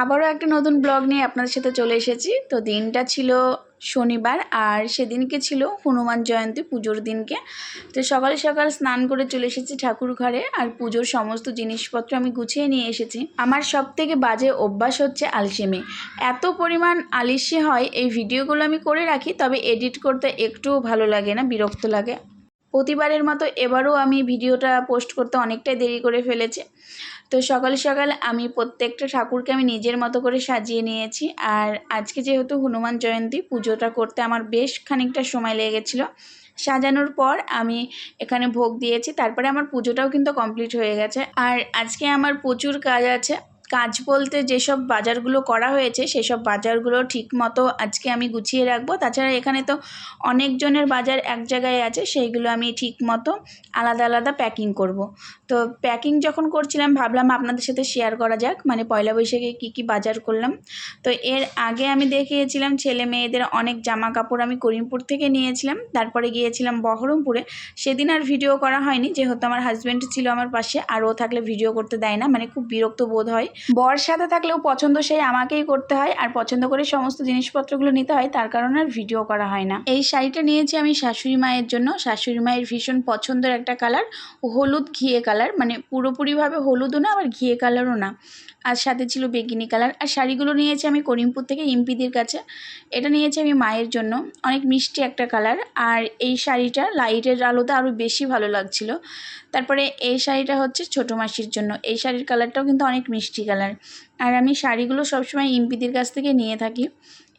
আবারও একটা নতুন ব্লগ নিয়ে আপনাদের সাথে চলে এসেছি। তো দিনটা ছিল শনিবার আর সেদিনকে ছিল হনুমান জয়ন্তী পুজোর দিনকে। তো সকালে সকাল স্নান করে চলে এসেছি ঠাকুর ঘরে আর পুজোর সমস্ত জিনিসপত্র আমি গুছিয়ে নিয়ে এসেছি। আমার সব থেকে বাজে অভ্যাস হচ্ছে আলসেমি। এত পরিমাণ আলিসি হয় এই ভিডিওগুলো আমি করে রাখি, তবে এডিট করতে একটুও ভালো লাগে না, বিরক্ত লাগে। প্রতিবারের মতো এবারও আমি ভিডিওটা পোস্ট করতে অনেকটাই দেরি করে ফেলেছি। তো সকাল সকাল আমি প্রত্যেকটা ঠাকুরকে আমি নিজের মতো করে সাজিয়ে নিয়েছি। আর আজকে যেহেতু হনুমান জয়ন্তী, পুজোটা করতে আমার বেশ খানিকটা সময় লেগেছিলো সাজানোর পর আমি এখানে ভোগ দিয়েছি, তারপরে আমার পুজোটাও কিন্তু কমপ্লিট হয়ে গেছে। আর আজকে আমার প্রচুর কাজ আছে। কাজ বলতে যেসব বাজারগুলো করা হয়েছে, সেসব বাজারগুলো ঠিক মতো আজকে আমি গুছিয়ে রাখব। তাছাড়া এখানে তো অনেকজনের বাজার এক জায়গায় আছে, সেইগুলো আমি ঠিক মতো আলাদা আলাদা প্যাকিং করব। তো প্যাকিং যখন করছিলাম, ভাবলাম আপনাদের সাথে শেয়ার করা যাক মানে পয়লা বৈশাখে কী কী বাজার করলাম। তো এর আগে আমি দেখিয়েছিলাম, ছেলে মেয়েদের অনেক জামা কাপড় আমি করিমপুর থেকে নিয়েছিলাম, তারপরে গিয়েছিলাম বহরমপুরে। সেদিন আর ভিডিও করা হয়নি, যেহেতু আমার হাজব্যান্ড ছিল আমার পাশে, আর ও থাকলে ভিডিও করতে দেয় না মানে খুব বিরক্ত বোধ হয়। বর সাথে থাকলেও পছন্দ সেই আমাকেই করতে হয়, আর পছন্দ করে সমস্ত জিনিসপত্রগুলো নিতে হয়, তার কারণে আর ভিডিও করা হয় না। এই শাড়িটা নিয়েছি আমি শাশুড়ি মায়ের জন্য। শাশুড়ি মায়ের ভীষণ পছন্দের একটা কালার, হলুদ ঘিয়ে কালার মানে পুরোপুরিভাবে হলুদও না, আবার ঘিয়ে কালারও না। আর সাথে ছিল বেগিনি কালার। আর শাড়িগুলো নিয়েছি আমি করিমপুর থেকে ইম্পিদির কাছে। এটা নিয়েছি আমি মায়ের জন্য। অনেক মিষ্টি একটা কালার। আর এই শাড়িটা লাইটের আলোতে আরও বেশি ভালো লাগছিল। তারপরে এই শাড়িটা হচ্ছে ছোটো মাসির জন্য। এই শাড়ির কালারটাও কিন্তু অনেক মিষ্টি কালার। আর আমি শাড়িগুলো সবসময় ইম্পিদির কাছ থেকে নিয়ে থাকি।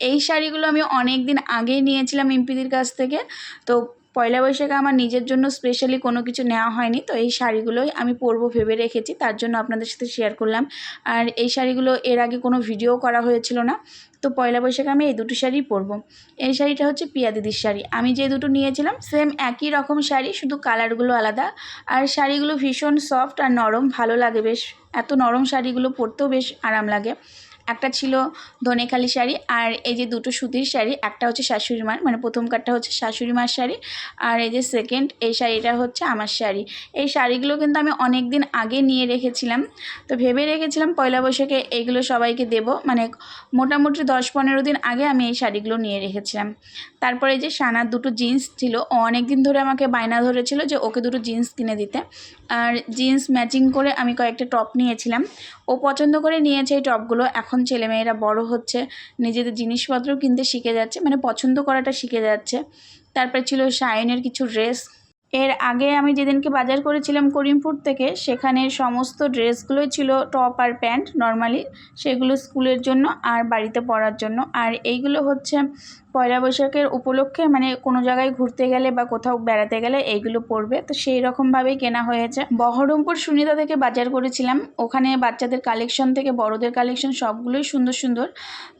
এই শাড়িগুলো আমি অনেক দিন আগেই নিয়েছিলাম ইম্পিদির কাছ থেকে। তো পয়লা বৈশাখে আমার নিজের জন্য স্পেশালি কোনো কিছু নেওয়া হয়নি, তো এই শাড়িগুলোই আমি পরবো ভেবে রেখেছি, তার জন্য আপনাদের সাথে শেয়ার করলাম। আর এই শাড়িগুলো এর আগে কোনো ভিডিও করা হয়েছিল না, তো পয়লা বৈশাখে আমি এই দুটো শাড়ি পরবো। এই শাড়িটা হচ্ছে পিয়া দিদির শাড়ি। আমি যে দুটো নিয়েছিলাম সেম একই রকম শাড়ি, শুধু কালারগুলো আলাদা। আর শাড়িগুলো ভীষণ সফট আর নরম, ভালো লাগে বেশ। এত নরম শাড়িগুলো পরতেও বেশ আরাম লাগে। একটা ছিল ধনেখালি শাড়ি আর এই যে দুটো সুতির শাড়ি, একটা হচ্ছে শাশুড়ি মার মানে প্রথম কাটটা হচ্ছে শাশুড়ি মার শাড়ি আর এই যে সেকেন্ড এই শাড়িটা হচ্ছে আমার শাড়ি। এই শাড়িগুলো কিন্তু আমি অনেক দিন আগে নিয়ে রেখেছিলাম। তো ভেবে রেখেছিলাম পয়লা বৈশাখে এইগুলো সবাইকে দেব। মানে মোটামুটি দশ পনেরো দিন আগে আমি এই শাড়িগুলো নিয়ে রেখেছিলাম। তারপরে যে সানার দুটো জিন্স ছিল, ও অনেক দিন ধরে আমাকে বায়না ধরেছিল যে ওকে দুটো জিন্স কিনে দিতে। আর জিন্স ম্যাচিং করে আমি কয়েকটা টপ নিয়েছিলাম। ও পছন্দ করে নিয়েছে এই টপগুলো এখন ছেলেমেয়েরা বড় হচ্ছে, নিজেদের জিনিসপত্র কিনতে শিখে যাচ্ছে মানে পছন্দ করাটা শিখে যাচ্ছে। তারপরে ছিল সায়নের কিছু ড্রেস। এর আগে আমি যেদিনকে বাজার করেছিলাম করিমপুর থেকে, সেখানে সমস্ত ড্রেসগুলোই ছিল টপ আর প্যান্ট নর্মালি, সেগুলো স্কুলের জন্য আর বাড়িতে পরার জন্য। আর এইগুলো হচ্ছে পয়লা বৈশাখের উপলক্ষে মানে কোনো জায়গায় ঘুরতে গেলে বা কোথাও বেড়াতে গেলে এইগুলো পরবে তো সেই রকমভাবেই কেনা হয়েছে। বহরমপুর সুনিতা থেকে বাজার করেছিলাম। ওখানে বাচ্চাদের কালেকশন থেকে বড়দের কালেকশন সবগুলোই সুন্দর সুন্দর।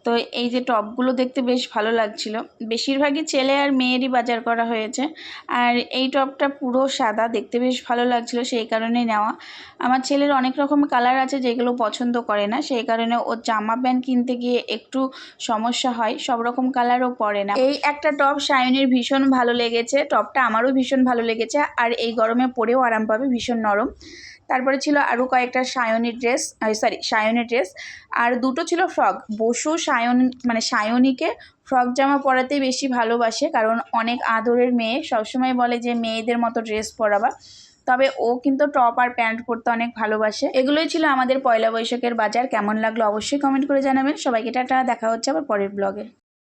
তো এই যে টপগুলো দেখতে বেশ ভালো লাগছিল। বেশিরভাগই ছেলে আর মেয়েরই বাজার করা হয়েছে। আর এই টপটা পুরো সাদা, দেখতে বেশ ভালো লাগছিল সেই কারণেই নেওয়া। আমার ছেলের অনেক রকম কালার আছে যেগুলো পছন্দ করে না। সেই কারণে ও জামা প্যান্ট কিনতে গিয়ে একটু সমস্যা হয়। সব রকম কালারও পরে না। এই একটা টপ সায়নের ভীষণ ভালো লেগেছে। টপটা আমারও ভীষণ ভালো লেগেছে। আর এই গরমে পরেও আরাম পাবে, ভীষণ নরম। তারপরে ছিল আরও কয়েকটা Sayani dress sorry Sayani dress. আর দুটো ছিল ফ্রক। বসু সায়ন মানে সায়নীকে ফ্রক জামা পরাতেই বেশি ভালোবাসে, কারণ অনেক আদরের মেয়ে। সবসময় বলে যে, মেয়েদের মতো ড্রেস পরাবা। তবে ও কিন্তু টপ আর প্যান্ট পরতে অনেক ভালোবাসে। এগুলোই ছিল আমাদের পয়লা বৈশাখের বাজার। কেমন লাগল অবশ্যই কমেন্ট করে জানাবেন। সবাইকে টাটা। দেখা হচ্ছে আবার পরের ব্লগে।